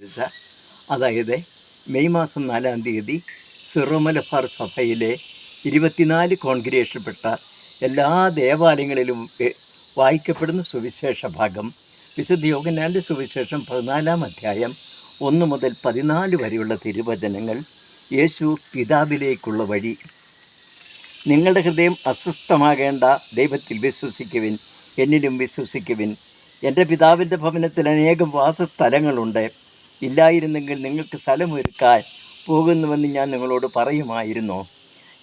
ദിവസ അതായത് മെയ് മാസം നാലാം തീയതി സിറോമലബാർ സഭയിലെ ഇരുപത്തിനാല് കോൺഗ്രിഗേഷൻപ്പെട്ട എല്ലാ ദേവാലയങ്ങളിലും വായിക്കപ്പെടുന്ന സുവിശേഷ ഭാഗം വിശുദ്ധ യോഗനാന്റെ സുവിശേഷം പതിനാലാം അധ്യായം ഒന്ന് മുതൽ പതിനാല് വരെയുള്ള തിരുവചനങ്ങൾ യേശു പിതാവിലേക്കുള്ള വഴി. നിങ്ങളുടെ ഹൃദയം അസ്വസ്ഥമാകേണ്ട ദൈവത്തിൽ വിശ്വസിക്കുവിൻ എന്നിലും വിശ്വസിക്കുവിൻ. എന്റെ പിതാവിന്റെ ഭവനത്തിൽ അനേകം വാസസ്ഥലങ്ങളുണ്ട്. ഇല്ലായിരുന്നെങ്കിൽ നിങ്ങൾക്ക് സ്ഥലമൊരുക്കാൻ പോകുന്നുവെന്ന് ഞാൻ നിങ്ങളോട് പറയുമായിരുന്നു.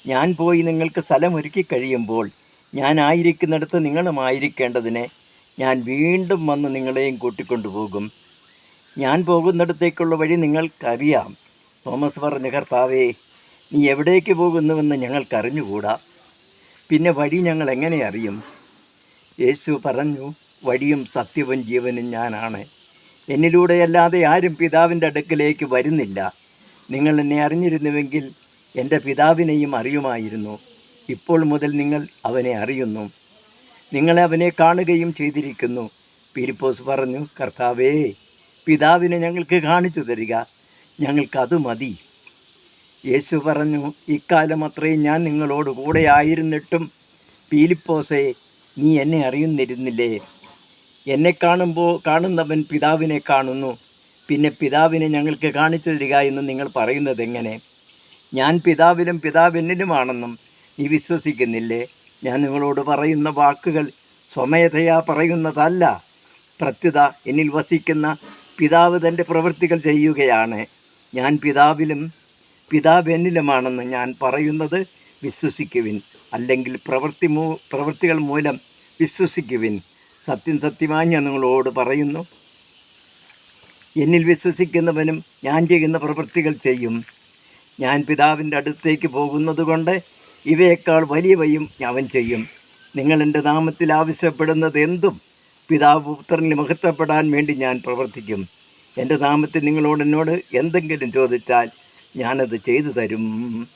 ഞാൻ പോയി നിങ്ങൾക്ക് സ്ഥലമൊരുക്കി കഴിയുമ്പോൾ ഞാൻ ആയിരിക്കുന്നിടത്ത് നിങ്ങളും ഞാൻ വീണ്ടും വന്ന് നിങ്ങളെയും കൂട്ടിക്കൊണ്ടുപോകും ഞാൻ പോകുന്നിടത്തേക്കുള്ള വഴി നിങ്ങൾക്കറിയാം. തോമസ് പറഞ്ഞ കർത്താവേ നീ എവിടേക്ക് പോകുന്നുവെന്ന് ഞങ്ങൾക്കറിഞ്ഞുകൂടാ? പിന്നെ വഴി ഞങ്ങൾ എങ്ങനെ അറിയും? യേശു പറഞ്ഞു വഴിയും സത്യവും ജീവനും ഞാനാണ്. എന്നിലൂടെയല്ലാതെ ആരും പിതാവിന്റെ അടുക്കലേക്ക് വരുന്നില്ല. നിങ്ങൾ എന്നെ അറിഞ്ഞിരുന്നുവെങ്കിൽ എന്റെ പിതാവിനെയും അറിയുമായിരുന്നു. ഇപ്പോൾ മുതൽ നിങ്ങൾ അവനെ അറിയുന്നു. നിങ്ങളെ അവനെ കാണുകയും ചെയ്തിരിക്കുന്നു. പീരിപ്പോസ് പറഞ്ഞു കർത്താവേ പിതാവിനെ ഞങ്ങൾക്ക് കാണിച്ചു തരിക. ഞങ്ങൾക്കത് മതി. യേശു പറഞ്ഞു ഇക്കാലം അത്രയും ഞാൻ നിങ്ങളോട് കൂടെ ആയിരുന്നിട്ടും പീലിപ്പോസെ നീ എന്നെ അറിയുന്നിരുന്നില്ലേ? എന്നെ കാണുമ്പോൾ കാണുന്നവൻ പിതാവിനെ കാണുന്നു. പിന്നെ പിതാവിനെ ഞങ്ങൾക്ക് കാണിച്ചു തരിക എന്ന് നിങ്ങൾ പറയുന്നത് എങ്ങനെ? ഞാൻ പിതാവിലും പിതാവിനിലുമാണെന്നും നീ വിശ്വസിക്കുന്നില്ലേ? ഞാൻ നിങ്ങളോട് പറയുന്ന വാക്കുകൾ സ്വമേധയാ പറയുന്നതല്ല. പ്രത്യുത എന്നിൽ വസിക്കുന്ന പിതാവ് തന്റെ പ്രവൃത്തികൾ ചെയ്യുകയാണ്. ഞാൻ പിതാവിലും പിതാവ് എന്നിലുമാണെന്ന് ഞാൻ പറയുന്നത് വിശ്വസിക്കുവിൻ. അല്ലെങ്കിൽ പ്രവൃത്തി മൂ പ്രവൃത്തികൾ മൂലം വിശ്വസിക്കുവിൻ. സത്യം സത്യമായി ഞാൻ നിങ്ങളോട് പറയുന്നു. എന്നിൽ വിശ്വസിക്കുന്നവനും ഞാൻ ചെയ്യുന്ന പ്രവൃത്തികൾ ചെയ്യും. ഞാൻ പിതാവിന്റെ അടുത്തേക്ക് പോകുന്നത് കൊണ്ട് ഇവയേക്കാൾ വലിയവയും അവൻ ചെയ്യും. നിങ്ങൾ എന്റെ നാമത്തിൽ ആവശ്യപ്പെടുന്നത് എന്തും പിതാവ് പുത്രനിൽ മഹത്വപ്പെടാൻ വേണ്ടി ഞാൻ പ്രവർത്തിക്കും. എന്റെ നാമത്തിൽ നിങ്ങളോട് എന്നോട് എന്തെങ്കിലും ചോദിച്ചാൽ ഞാനത് ചെയ്തു തരും.